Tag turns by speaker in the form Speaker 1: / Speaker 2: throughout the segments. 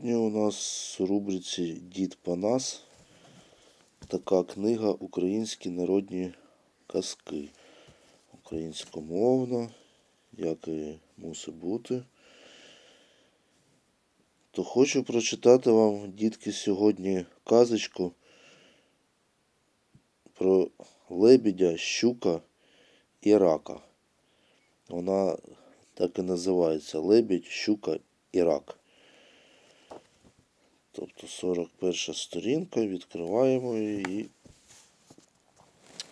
Speaker 1: Сьогодні у нас в рубриці Дід Панас така книга Українські народні казки. Українськомовна, як і мусить бути. То хочу прочитати вам, дітки, сьогодні казочку про лебідя, щука і рака. Вона так і називається Лебідь, щука і рак. Тобто 41 сторінка, відкриваємо її і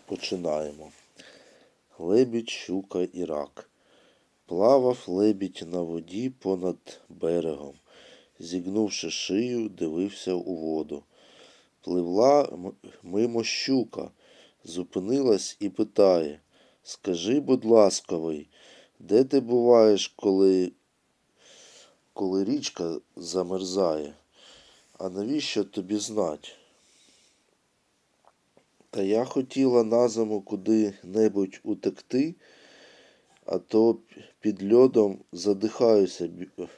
Speaker 1: починаємо. Лебідь, щука і рак. Плавав лебідь на воді понад берегом. Зігнувши шию, дивився у воду. Пливла мимо щука, зупинилась і питає Скажи, будь ласкавий, де ти буваєш, коли, коли річка замерзає? А навіщо тобі знать? Та я хотіла на зиму куди-небудь утекти, а то під льодом задихаюся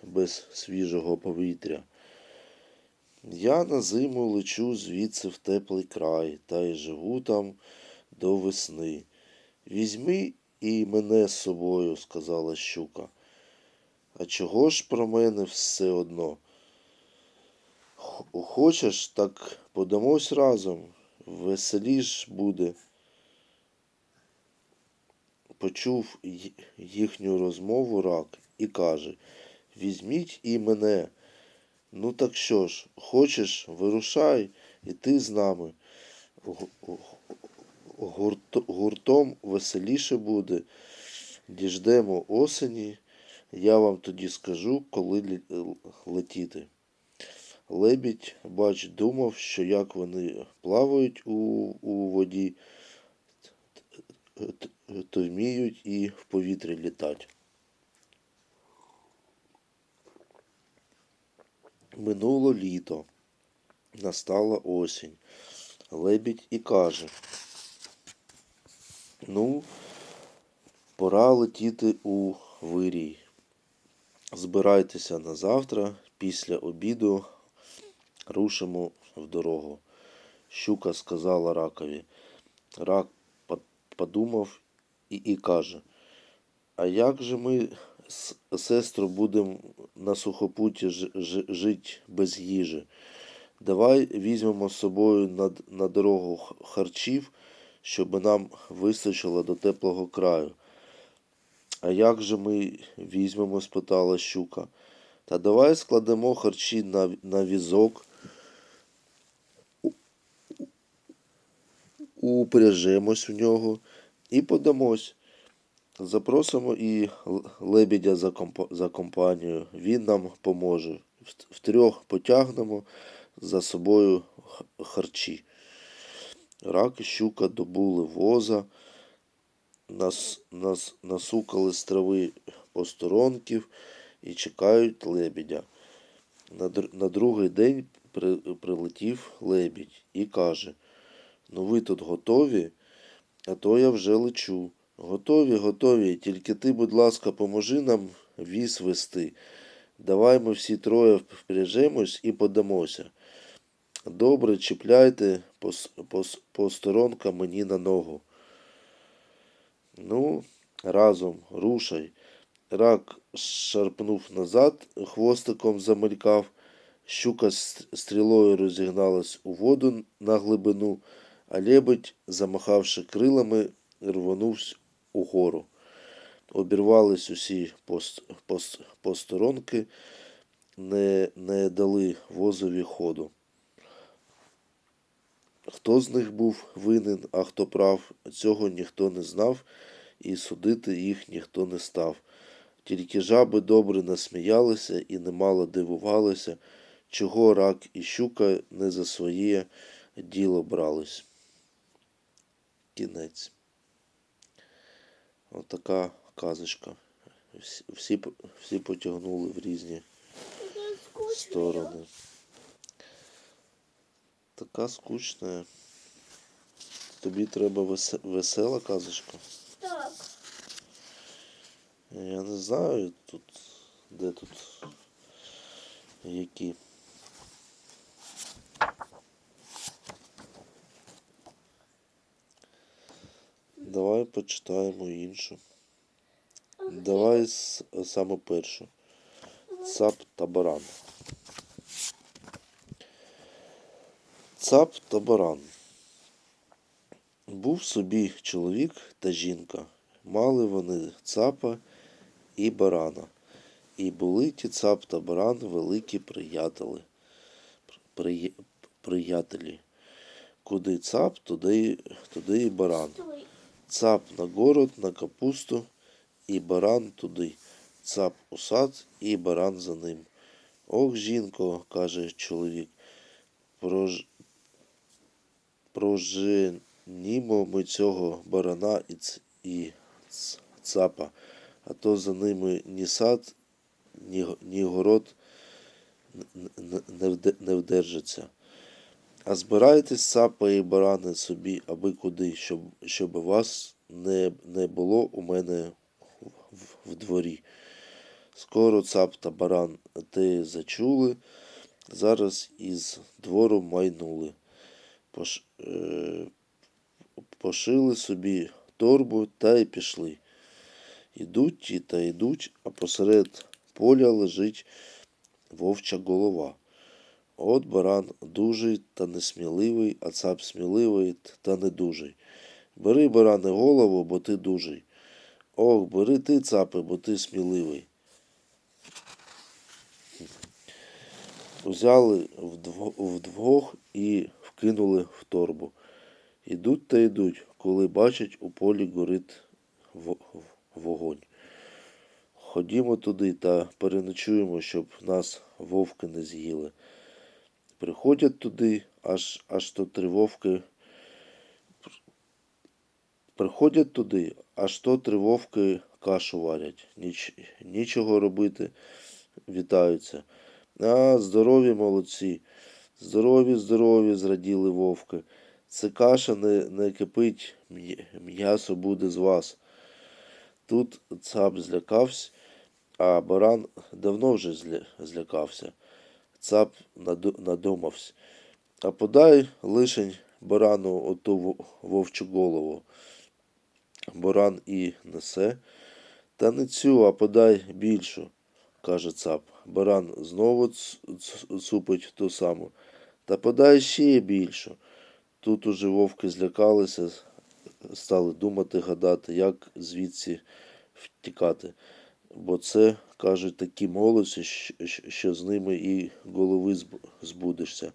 Speaker 1: без свіжого повітря. Я на зиму лечу звідси в теплий край та й живу там до весни. Візьми і мене з собою, сказала щука. А чого ж про мене все одно? Хочеш, так подамось разом, веселіш буде. Почув їхню розмову рак і каже Візьміть і мене. Ну так що ж, хочеш, вирушай, і ти з нами. Гу- гу- гурт- Гуртом веселіше буде. Діждемо осені, я вам тоді скажу, коли летіти. Лебідь, бач, думав, що як вони плавають у, у воді, то вміють і в повітрі літати. Минуло літо, настала осінь. Лебідь і каже: Ну, пора летіти у вирій. Збирайтеся на завтра, після обіду рушимо в дорогу. Щука сказала ракові. Рак подумав і, і каже: А як же ми, с- сестро, будемо на ж, жити без їжі? Давай візьмемо з собою на, на дорогу харчів, щоб нам вистачило до теплого краю. А як же ми візьмемо? спитала щука. Та давай складемо харчі на, на візок, у- у- упряжемось в нього і подамось. Запросимо і лебідя за, компа- за компанію. Він нам поможе. Втрьох потягнемо за собою харчі. Рак і щука добули воза, нас, нас, насукали з трави посторонків і чекають лебідя. На, на другий день при, прилетів лебідь і каже: Ну ви тут готові? А то я вже лечу. Готові, готові. Тільки ти, будь ласка, поможи нам віз вести. Давай ми всі троє впряжемось і подамося. Добре, чіпляйте по, с- по, по сторонкам мені на ногу. Ну, разом, рушай. Рак шарпнув назад, хвостиком замелькав. Щука стрілою розігналась у воду на глибину, а лебедь, замахавши крилами, рвонувся угору. Обірвались усі пост, пост, посторонки, не, не дали возові ходу. Хто з них був винен, а хто прав, цього ніхто не знав, і судити їх ніхто не став. Тільки жаби добре насміялися і немало дивувалися, чого рак і щука не за своє діло брались. Кінець. Отака казочка. Всі, всі, потягнули в різні сторони. Така скучна. Тобі треба весе- весела казочка.
Speaker 2: Так.
Speaker 1: Я не знаю тут, де тут які. Давай почитаємо іншу. Давай саме першу. Цап та баран. Цап та баран. Був собі чоловік та жінка. Мали вони цапа і барана. І були ті цап та баран великі приятели. При... Приятелі. Куди цап, туди, туди і баран. Цап на город, на капусту, і баран туди. Цап у сад, і баран за ним. Ох, жінко, каже чоловік, прож... проженімо ми цього барана і, ц... і цапа, а то за ними ні сад, ні, ні город не, вде- не вдержиться. А збирайтесь цапа і барани собі, аби куди, щоб, щоб вас не, не було у мене в, в дворі. Скоро цап та баран те зачули, зараз із двору майнули. Пош, е, пошили собі торбу та й пішли. Ідуть ті та йдуть, а посеред поля лежить вовча голова. От баран дужий та несміливий, а цап сміливий та недужий. Бери, баране, голову, бо ти дужий. Ох, бери ти, цапи, бо ти сміливий. Узяли вдвох і вкинули в торбу. Ідуть та йдуть, коли бачать, у полі горить вогонь. Ходімо туди та переночуємо, щоб нас вовки не з'їли. Приходять туди, аж, аж то три вовки. Приходять туди, аж то три вовки кашу варять. Ніч, нічого робити, вітаються. А, здорові молодці. Здорові, здорові, зраділи вовки. Це каша не, не кипить, м'ясо буде з вас. Тут цап злякався, а баран давно вже зля- злякався. Цап наду- надумався. А подай лишень барану оту вовчу голову. Баран і несе. Та не цю, а подай більшу, каже цап. Баран знову цупить ту саму. Та подай ще більшу. Тут уже вовки злякалися, стали думати, гадати, як звідси втікати. Бо це, кажуть, такі молодці, що з ними і голови збудешся.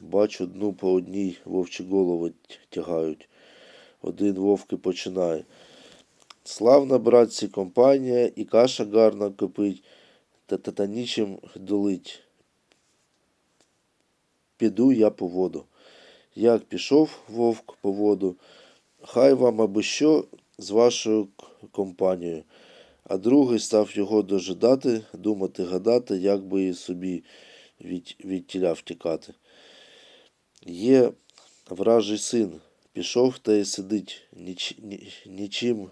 Speaker 1: Бачу, одну по одній вовчі голови тягають. Один вовки починає. Славна, братці, компанія, і каша гарна кипить, та, та, та нічим долить. Піду я по воду. Як пішов вовк по воду, хай вам аби що з вашою компанією. А другий став його дожидати, думати, гадати, як би собі від, від тіля втікати. Є вражий син, пішов та й сидить, ніч, ні, нічим,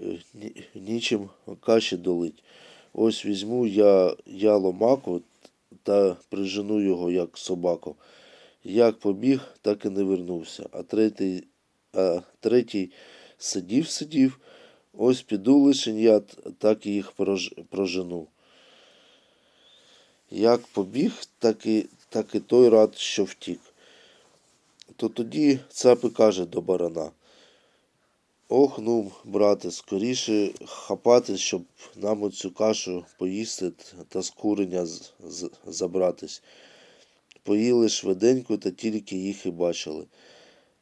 Speaker 1: е, ні, нічим каші долить. Ось візьму я, я ломаку та прижену його, як собаку. Як побіг, так і не вернувся. А третій, а третій сидів, сидів, ось піду лишень я, так і їх прожену. Як побіг, так і, так і той рад, що втік. То тоді цап і каже до барана. Ох, ну, брате, скоріше хапати, щоб нам оцю кашу поїсти та з куреня забратись. Поїли швиденько та тільки їх і бачили.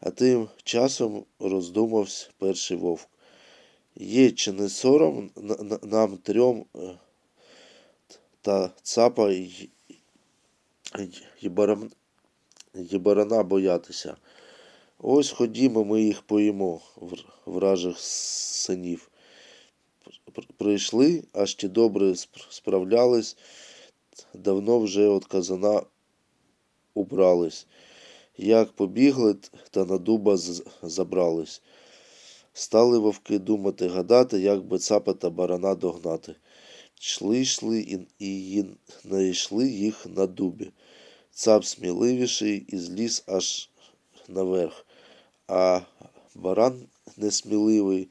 Speaker 1: А тим часом роздумався перший вовк. Є чи не сором на- на- нам трьом е, та цапа й барана боятися. Ось ходімо, ми їх поїмо, вражих синів. Прийшли, аж ті добре справлялись, давно вже от казана убрались. Як побігли, та на дуба забрались. Стали вовки думати, гадати, як би цапа та барана догнати. Йшли, йшли і, знайшли їх на дубі. Цап сміливіший і зліз аж наверх, а баран несміливий,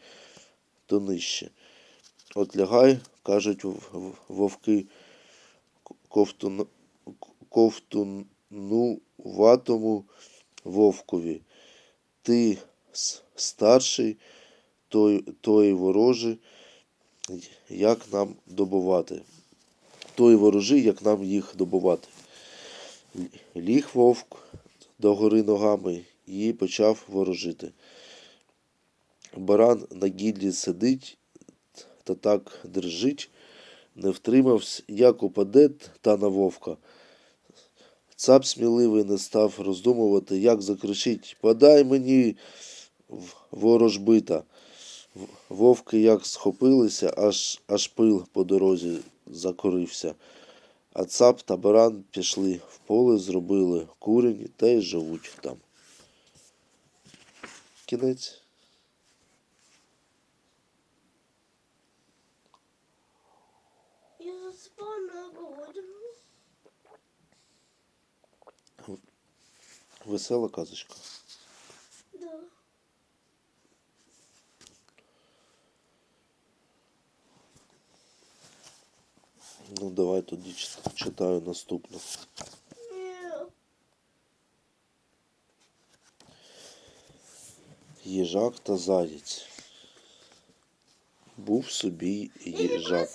Speaker 1: то нижче. От лягай, кажуть вовки ковтун, ковтунуватому вовкові. Ти старший, той, той ворожий, як нам добувати. Той ворожий, як нам їх добувати. Ліг вовк догори ногами і почав ворожити. Баран на гіллі сидить та так держить, не втримався, як упаде та на вовка. Цап сміливий не став роздумувати, як закричить Подай мені ворожбита. Вовки як схопилися, аж, аж пил по дорозі закорився. А цап та баран пішли в поле, зробили курені та й живуть там. Кінець. Весела казочка. Ну, давай тоді читаю наступну. Їжак та заєць. Був собі їжак.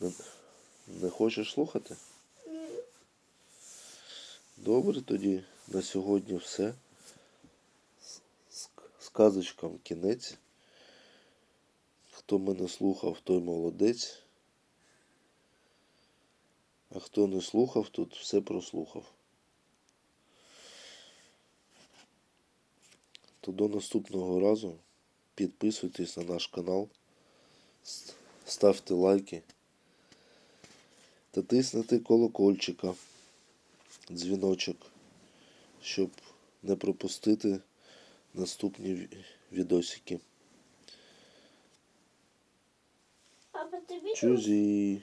Speaker 1: Не, не хочеш слухати? Добре тоді на сьогодні все. Сказочкам кінець. Хто мене слухав, той молодець. А хто не слухав, тут все прослухав. То до наступного разу підписуйтесь на наш канал, ставте лайки та тиснете колокольчика, дзвіночок, щоб не пропустити наступні відосики. Tschüssi.